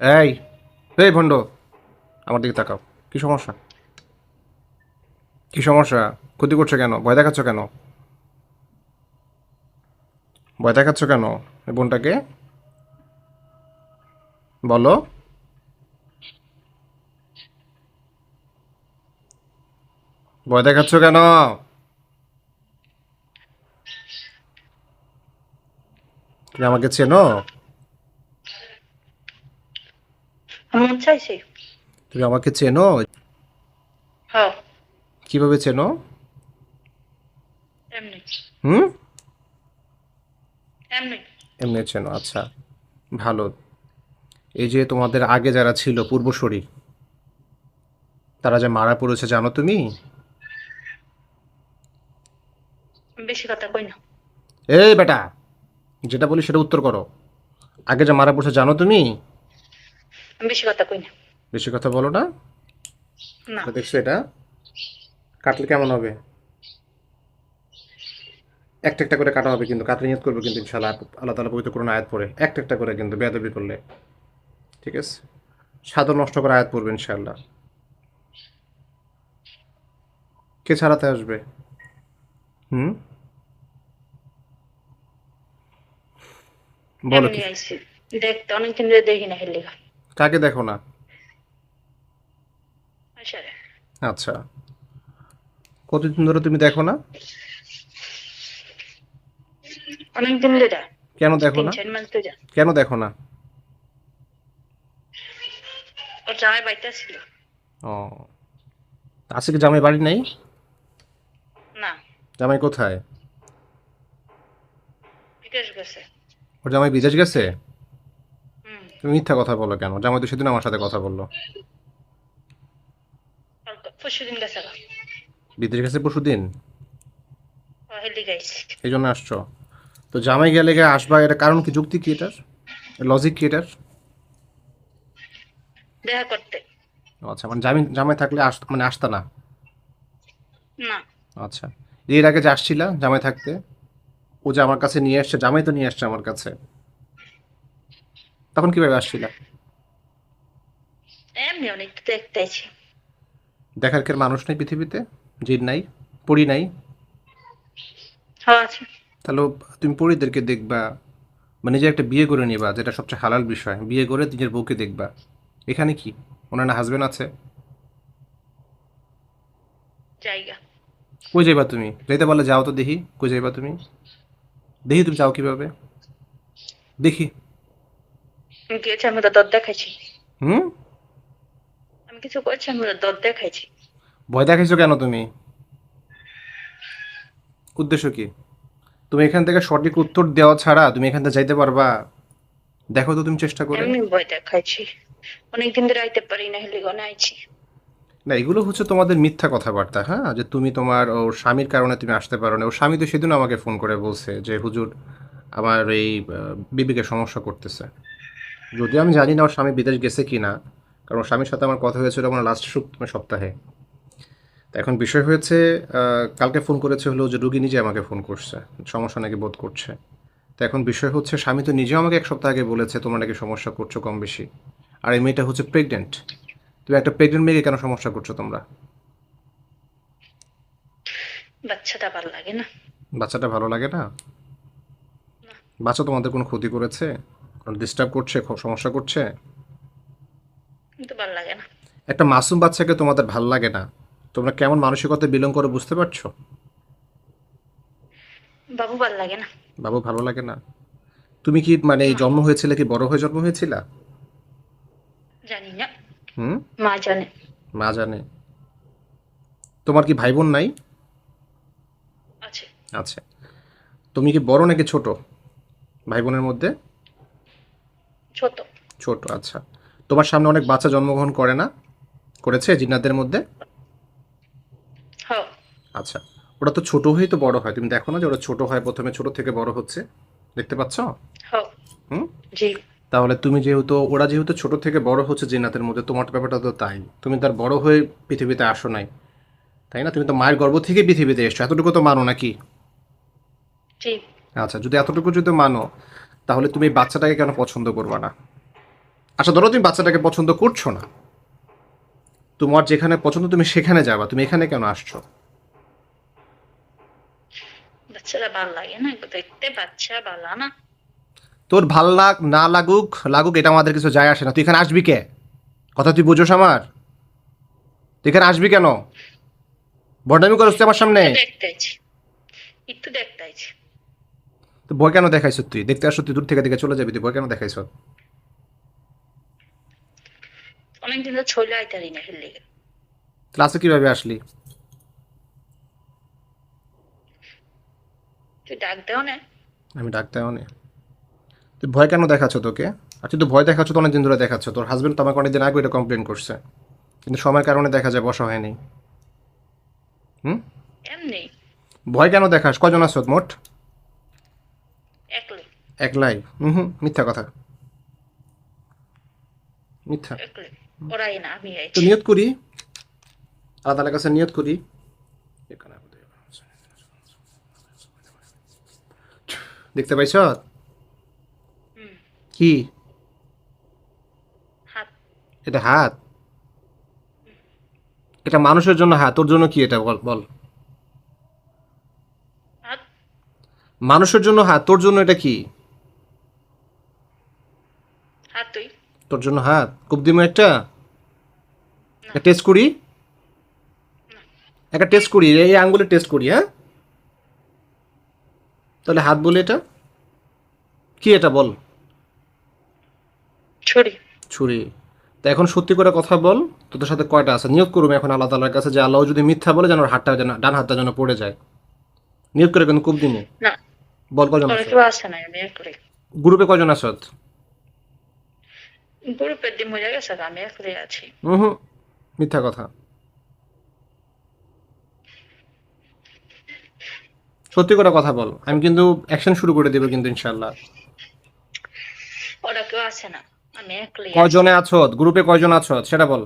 এই এই ভণ্ড, আমার দিকে তাকাও। কি সমস্যা? কি সমস্যা? ক্ষতি করছ কেন? ভয় দেখাচ্ছ কেন? ভয় দেখাচ্ছ কেন এই বোনটাকে? বলো। ভয় দেখাচ্ছ কেন? তুমি আমাকে চেনো এমন চাইছি? তুমি আমাকে চেনো? হ্যাঁ। কীভাবে চেনো? এমনি। হুম? এমনি। এমনি চেনো আচ্ছা। ভালো। এই যে তোমাদের আগে যারা ছিল পূর্বসূরি তারা যে মারা পড়েছে জানো তুমি? বেশি কথা কই না। এই বেটা যেটা বলি সেটা উত্তর করো। আগে যে মারা পড়েছে জানো তুমি? বেশি কথা কই না। বেশি কথা বলো না। না। দেখছ এটা। কাটলে কেমন হবে? একটা একটা করে কাটা হবে কিন্তু কাটলে নিয়ত করবে কিন্তু ইনশাল্লাহ আল্লাহ তালা পবিত্র করুন আয়াত পড়ে। একটা একটা করে কিন্তু বেয়াদবি করলে। ঠিক আছে? সাদর নষ্ট করে আয়াত পড়বে ইনশাল্লাহ কে ছাড়াতে আসবে? হুম? বলো দেখতে অনেকদিন ধরে দেখি না হেলিগা কাকে দেখো না? আচ্ছা। কতদিন ধরে তুমি দেখো না? অনেকদিন ধরে। কেন দেখো না? কেন দেখো না? ওর জামাই বাইতে ছিল ও। আজকে জামাই বাড়ি নেই? না। জামাই কোথায়? বিকাশ গেছে। ওর জামাই বিদেশ গেছে? তুমি মিথ্যা কথা বলো কেন? জামাই তো সেদিন আমার সাথে কথা বলল। পরশু দিন গেছে। বিদেশ গেছে পরশু দিন ও হেলি গাইছি। এই জন্য আসছো। তো জামাই গেলে গিয়ে আসবা এটা কারণ কি? যুক্তি কি এটার? লজিক কি এটার? দেখা করতে। আচ্ছা মানে জামাই জামাই থাকলে আস মানে আসতা না? না। আচ্ছা। এর আগে যে আসছিলা জামাই থাকতে ও যে আমার কাছে নিয়ে আসছে জামাই তো নিয়ে আসছে আমার কাছে। তখন কীভাবে আসছিলা? এমনি অনেক দেখতে আইছি দেখার কের মানুষ নেই পৃথিবীতে? জিন নাই? পড়ি নাই? হ্যাঁ আছে। তাহলে তুমি পরিদেরকে দেখবা মানে যে একটা বিয়ে করে নিবা যেটা সবচেয়ে হালাল বিষয়। বিয়ে করে নিজের বউকে দেখবা। এখানে কি? ওনার না হাজবেন্ড আছে? জায়গা। কই যাইবা তুমি? যাইতে পারলে যাও তো দেখি। কই যাইবা তুমি? দেখি তুমি যাও কীভাবে? দেখি। গিয়েছি আমি তো দর দেখাইছি। হুম? আমি কিছু করছি আমি দর দেখাইছি। ভয় দেখাইছো কেন তুমি? উদ্দেশ্য কি? তুমি এখান থেকে সঠিক উত্তর দেওয়া ছাড়া তুমি এখান থেকে যাইতে পারবা? দেখো তো তুমি চেষ্টা করে। এমনি ভয় দেখাইছি। ধরে আইতে পারি না না এগুলো হচ্ছে তোমাদের মিথ্যা কথাবার্তা হ্যাঁ? যে তুমি তোমার ওর স্বামীর কারণে তুমি আসতে পারো না। ওর স্বামী তো সেদিন আমাকে ফোন করে বলছে যে হুজুর আমার এই বিবিকে সমস্যা করতেছে। যদিও আমি জানি না ওর স্বামী বিদেশ গেছে কি না কারণ ওর স্বামীর সাথে আমার কথা হয়েছিল আমার লাস্ট সপ্তাহে। তো এখন বিষয় হয়েছে কালকে ফোন করেছে হলো যে রুগী নিজে আমাকে ফোন করছে সমস্যা নাকি বোধ করছে। তো এখন বিষয় হচ্ছে স্বামী তো নিজেও আমাকে এক সপ্তাহ আগে বলেছে তোমরা নাকি সমস্যা করছ কম বেশি। আর এই মেয়েটা হচ্ছে প্রেগনেন্ট তুমি একটা প্রেগনেন্ট মেয়েকে কেন সমস্যা করছ তোমরা? বাচ্চাটা ভালো লাগে না। বাচ্চাটা ভালো লাগে না। বাচ্চা তোমাদের কোনো ক্ষতি করেছে? কোনো ডিস্টার্ব করছে খুব সমস্যা করছে? কিন্তু ভালো লাগে না। একটা মাসুম বাচ্চাকে তোমাদের ভালো লাগে না। তোমরা কেমন মানসিকতা বিলং করে বুঝতে পারছ? বাবু ভালো লাগে না। বাবু ভালো লাগে না। তুমি কি মানে এই জন্ম হয়েছিলে কি বড় হয়ে জন্ম হয়েছিলা? জানি না। হুম? মা জানে। মা জানে। তোমার কি ভাই বোন নাই? আছে। আচ্ছা তুমি কি বড় নাকি ছোট? ভাই বোনের মধ্যে? ছোট। ছোট আচ্ছা। তোমার সামনে অনেক বাচ্চা জন্মগ্রহণ করে না? করেছে জিন্নাতদের মধ্যে? আচ্ছা। ওটা তো ছোট হয়েই তো বড় হয়। তুমি দেখো না যে ওটা ছোট হয় প্রথমে ছোট থেকে বড় হচ্ছে? দেখতে পাচ্ছ? হুম? জি। তাহলে তুমি যেহেতু ওরা যেহেতু ছোট থেকে বড় হচ্ছে জিন্নাতের মধ্যে তোমার ব্যাপারটা তো তাই। তুমি তার বড় হয়ে পৃথিবীতে আসো নাই। তাই না? তুমি তো মায়ের গর্ভ থেকে পৃথিবীতে এসছো। এতটুকু তো মানো নাকি? আচ্ছা যদি এতটুকু যদি মানো তাহলে তুমি বাচ্চাটাকে কেন পছন্দ করবা না? আচ্ছা ধরো তুমি বাচ্চাটাকে পছন্দ করছ না। তোমার যেখানে পছন্দ তুমি সেখানে যাবা। তুমি এখানে কেন আসছো? বাচ্চারা ভালো লাগে না দেখতে বাচ্চা ভালো না। তোর ভালো লাগ না লাগুক লাগুক এটা আমাদের কিছু যায় আসে না। তুই এখানে আসবি কে? কথা তুই বুঝোস আমার? তুই এখানে আসবি কেন? বড্ডামি করছ আমার সামনে? দেখতে একটু দেখতে তো ভয় কেন দেখাইছ তুই? দেখতে আসো তুই দূর থেকে দেখে চলে যাবি তুই ভয় কেন দেখাইছ? অনেকদিন তো ছইলে আইতারি না হেললে ক্লাসে কীভাবে আসলি? তুই ডাক দেও না। আমি ডাকতে অনে তুই ভয় কেন দেখাচ্ছ তোকে? আর তুই তো ভয় দেখাচ্ছ তো অনেকদিন ধরে দেখাচ্ছ। তোর হাজবেন্ড তো আমাকে অনেকদিন আগে এটা কমপ্লেন করছে। কিন্তু সময়ের কারণে দেখা যায় বসা হয়নি। হুম? এমনি। ভয় কেন দেখাস? কজন আছো মোট? একলাই হুম হুম মিথ্যা কথা। মিথ্যা। ওরাই না আমি তো নিয়ত করি। আল্লাহ তালার কাছে নিয়ত করি। দেখতে পাইছ? কি? হাত। এটা হাত? এটা মানুষের জন্য হাত। তোর জন্য কি এটা? বল বল। মানুষের জন্য হাত। তোর জন্য এটা কি হাত তুই তোর জন্য হাত। খুব দিমো একটা? একটা টেস্ট করি? একটা টেস্ট করি এই আঙ্গুলে টেস্ট করি হ্যাঁ? তাহলে হাত বলে এটা। কি এটা বল? ছড়ি ছুরি। তা এখন সত্যি করে কথা বল তোদের সাথে কয়টা আছে? নিয়োগ করুম এখন আল্লাহ তালার কাছে যে আল্লাহ যদি মিথ্যা বলে যেন হাতটা যেন ডান হাতটা যেন পড়ে যায়। নিয়োগ করে কিন্তু খুব দিনে বল কজন আছো? গ্রুপে কজন আছো? গ্রুপের দিন মজা গেছে আমি আছি। হুম মিথ্যা কথা। সত্যি করে কথা বল। আমি কিন্তু অ্যাকশন শুরু করে দেবো কিন্তু ইনশাল্লাহ ওরা কেউ আসে না আমি কয়জনে আছো? গ্রুপে কয়জন আছো? সেটা বল।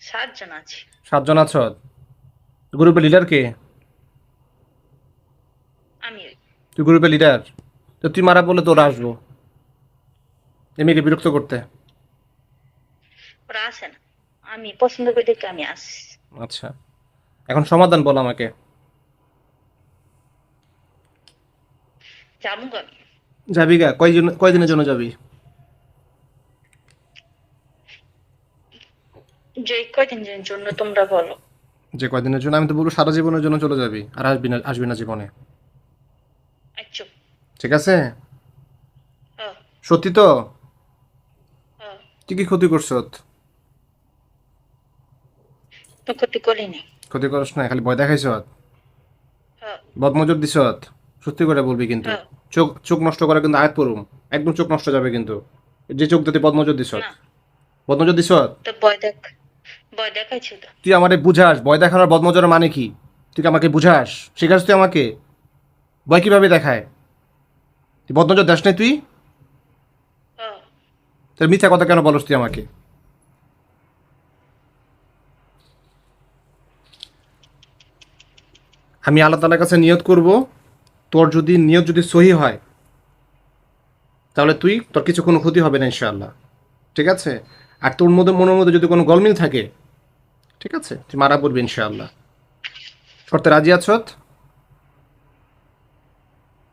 সাতজন আছি। সাতজন আছো? গ্রুপে লিডার কে? আমি। তুই গ্রুপে লিডার তো তুই মারা বললে তোরা আসব। এমনিকে বিরক্ত করতে? ওরা আসে না। আমি পছন্দ করি দেখে আমি আসি। আচ্ছা। এখন সমাধান বল আমাকে। যাব আমি যাবি গা? কয়জন কয়দিনের জন্য যাবি? যে কয়দিনের জন্য তোমরা বলো। যে কয়দিনের জন্য? আমি তো বলব সারা জীবনের জন্য চলে যাবি আর আসবি না আসবি না জীবনে। আচ্ছা। ঠিক আছে? সত্যি তো? তুই কি ক্ষতি করছ? তো ক্ষতি করিনি। ক্ষতি করছ না খালি ভয় দেখাইছ? হ্যাঁ। বদমজর দিছ? সত্যি করে বলবি কিন্তু। হ্যাঁ। চোখ চোখ নষ্ট করা কিন্তু আয়াত পড়ুম। একদম চোখ নষ্ট যাবে কিন্তু। যে চোখ দিতে বদমজর দিছ? বদমজর দিছ? তো ভয় দেখ ভয় দেখাইছি তো। তুই আমারে বুঝাস। ভয় দেখানোর বদমজরের মানে কি? তুই আমাকে বুঝাস? শেখাস তুই আমাকে? ভয় কীভাবে দেখায়? তুই বদনজর দেশ নাই তুই? তোর মিথ্যা কথা কেন বলস তুই আমাকে? আমি আল্লাহ তালার কাছে নিয়ত করব তোর যদি নিয়ত যদি সহি হয় তাহলে তুই তোর কিছু কোনো ক্ষতি হবে না ইনশাআল্লাহ। ঠিক আছে? আর তোর মধ্যে মনের মধ্যে যদি কোনো গলমিল থাকে ঠিক আছে? তুই মারা পড়বি ইনশাআল্লাহ। শর্তে রাজি আছত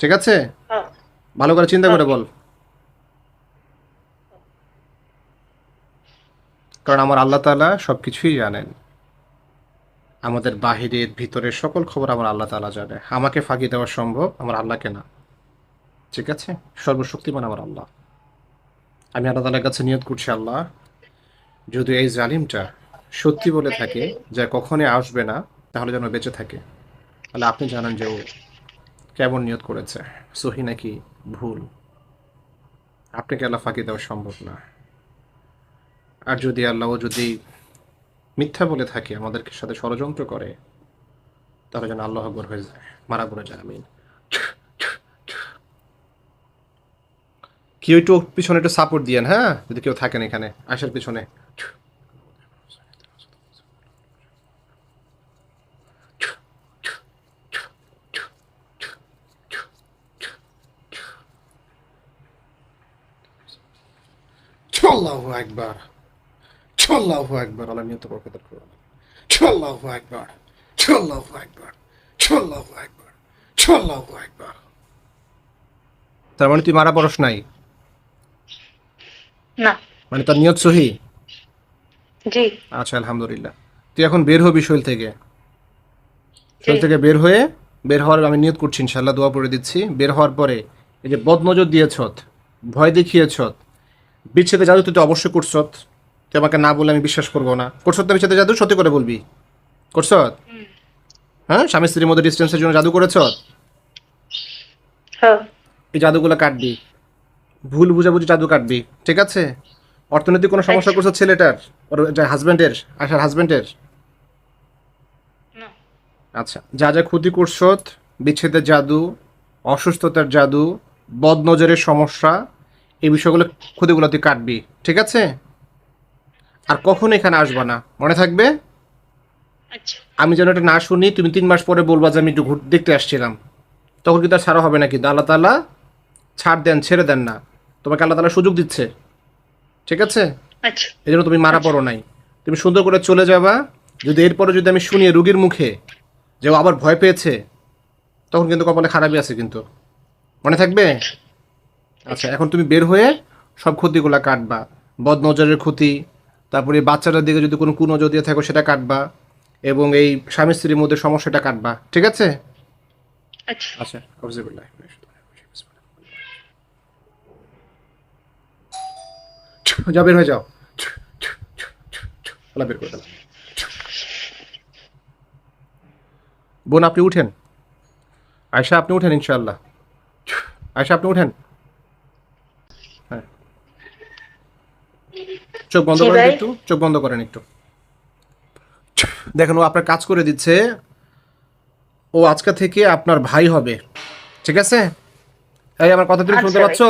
ঠিক আছে? হ্যাঁ। ভালো করে চিন্তা করে বল। কারণ আমার আল্লাহ তাআলা সব কিছুই জানেন। আমাদের বাহিরের ভিতরের সকল খবর আমার আল্লাহ তাআলা জানে। আমাকে ফাঁকি দেওয়া সম্ভব, আমার আল্লাহকে না। ঠিক আছে? সর্বশক্তিমান আমার আল্লাহ। আমি আল্লাহ তাআলার কাছে নিয়ত করছি, আল্লাহ, যদি এই জালিমটা সত্যি বলে থাকে যে কখনই আসবে না, তাহলে যেন বেঁচে থাকে। তাহলে আপনি জানেন যে ও কেমন নিয়ত করেছে। সহি নাকি ভুল? আপনাকে আল্লাহ ফাঁকি দেওয়া সম্ভব না। আর যদি আল্লাহ যদি মিথ্যা বলে থাকে, আমাদেরকে সাথে ষড়যন্ত্র করে, তাহলে যেন আল্লাহ আকবর হয়ে যায়। মারা পড়ে যায়, আমিন। কেউ একটু পিছনে একটু সাপোর্ট দিয়েন হ্যাঁ? যদি কেউ থাকেন এখানে আসার পিছনে। আকবার। আল্লাহু আকবার আল্লাহ নিয়ত বরকত করুন। আল্লাহু আকবার আল্লাহু আকবার আল্লাহু আকবার আল্লাহু আকবার। তার মানে তুই মারা পড়স নাই? না। মানে তার নিয়ত সহি? জি। আচ্ছা আলহামদুলিল্লাহ। তুই এখন বের হবি শৈল থেকে? শৈল থেকে বের হয়ে বের হওয়ার আমি নিয়ত করছি ইনশাল্লাহ দোয়া পড়ে দিচ্ছি। বের হওয়ার পরে এই যে বদনজর দিয়েছত ভয় দেখিয়েছত বিচ্ছেদে জাদু তুই তো অবশ্যই করছত তুই আমাকে না বলে আমি বিশ্বাস করব না। করছত না সাথে জাদু সত্যি করে বলবি। করছত হ্যাঁ স্বামী স্ত্রীর মধ্যে ডিস্টেন্সের জন্য জাদু করেছ? হ্যাঁ। এই জাদুগুলো কাটবি। ভুল বুঝাবুঝি জাদু কাটবি ঠিক আছে? অর্থনৈতিক কোনো সমস্যা করছে ছেলেটার ওর হাজব্যান্ডের আশার হাজব্যান্ডের আচ্ছা যা যা ক্ষতি করছত বিচ্ছেদের জাদু অসুস্থতার জাদু বদনজরের সমস্যা এই বিষয়গুলো ক্ষতিগুলো তুই কাটবি ঠিক আছে? আর কখনো এখানে আসবা না। মনে থাকবে? আচ্ছা। আমি যেন এটা না শুনি তুমি তিন মাস পরে বলবা যে আমি একটু ঘুর দেখতে আসছিলাম। তখন কিন্তু আর ছাড়া হবে না কিন্তু। আল্লাহ তালা ছাড় দেন ছেড়ে দেন না। তোমাকে আল্লাহ তালা সুযোগ দিচ্ছে। ঠিক আছে? আচ্ছা। এই জন্য তুমি মারা পড়ো নাই। তুমি সুন্দর করে চলে যাবা। যদি এরপরে যদি আমি শুনি রুগীর মুখে যে ও আবার ভয় পেয়েছে তখন কিন্তু কপালে খারাপই আছে কিন্তু। মনে থাকবে? আচ্ছা এখন তুমি বের হয়ে সব ক্ষতিগুলো কাটবা। বদনজরের ক্ষতি তারপরে বাচ্চাটার দিকে যদি কোনো কুনজর দিয়ে থাকো সেটা কাটবা এবং এই স্বামী স্ত্রীর মধ্যে সমস্যাটা কাটবা। ঠিক আছে? আচ্ছা। আচ্ছা। যাও বের হয়ে যাও। বের করে বোন আপনি উঠেন। আয়সা আপনি উঠেন ইনশাআল্লাহ। আয়সা আপনি উঠেন। হ্যাঁ। চোখ বন্ধ করেন। একটু চোখ বন্ধ করেন একটু। দেখেন ও আপনার কাজ করে দিচ্ছে। ও আজকে থেকে আপনার ভাই হবে। ঠিক আছে? এই আমার কথা তুমি আচ্ছা শুনতে পাচ্ছ?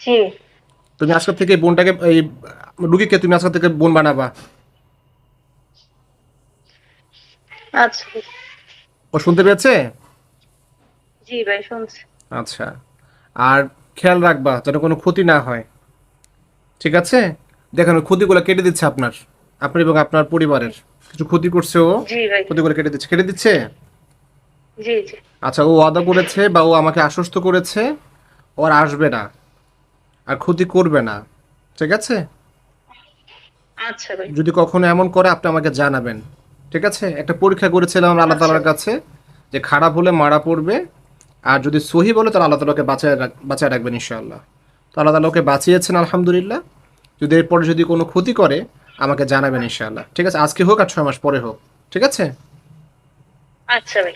জি। তুমি আজকে থেকে বোনটাকে এই রুগীকে তুমি আজকে থেকে বোন বানাবা। আচ্ছা। ও শুনতে পেয়েছে? জি ভাই শুনছি। আচ্ছা। আর খেয়াল রাখবা যেন কোনো ক্ষতি না হয়। ঠিক আছে? দেখেন ক্ষতিগুলো কেটে দিচ্ছে আপনার। আপনার এবং আপনার পরিবারের। কিছু ক্ষতি করছে ও? ক্ষতিগুলো কেটে দিচ্ছে। কেটে দিচ্ছে? আচ্ছা ও ওয়াদা করেছে বা ও আমাকে আশ্বস্ত করেছে ও আর আসবে না। আর ক্ষতি করবে না। ঠিক আছে? আচ্ছা যদি কখনো এমন করে আপনি আমাকে জানাবেন। ঠিক আছে? একটা পরীক্ষা করেছিলাম আমরা আল্লাহ তালার কাছে যে খারাপ হলে মারা পড়বে আর যদি সহি বলে তাহলে আল্লাহ তালাকে বাঁচায় বাঁচায় রাখবেন ইনশাআল্লাহ। তো আল্লাহ তালা ওকে বাঁচিয়েছেন, আলহামদুলিল্লাহ। যদি এরপরে যদি কোনো ক্ষতি করে, আমাকে জানাবেন ইনশাআল্লাহ। ঠিক আছে? আজকে হোক আর ছয় মাস পরে হোক। ঠিক আছে? আচ্ছা ভাই।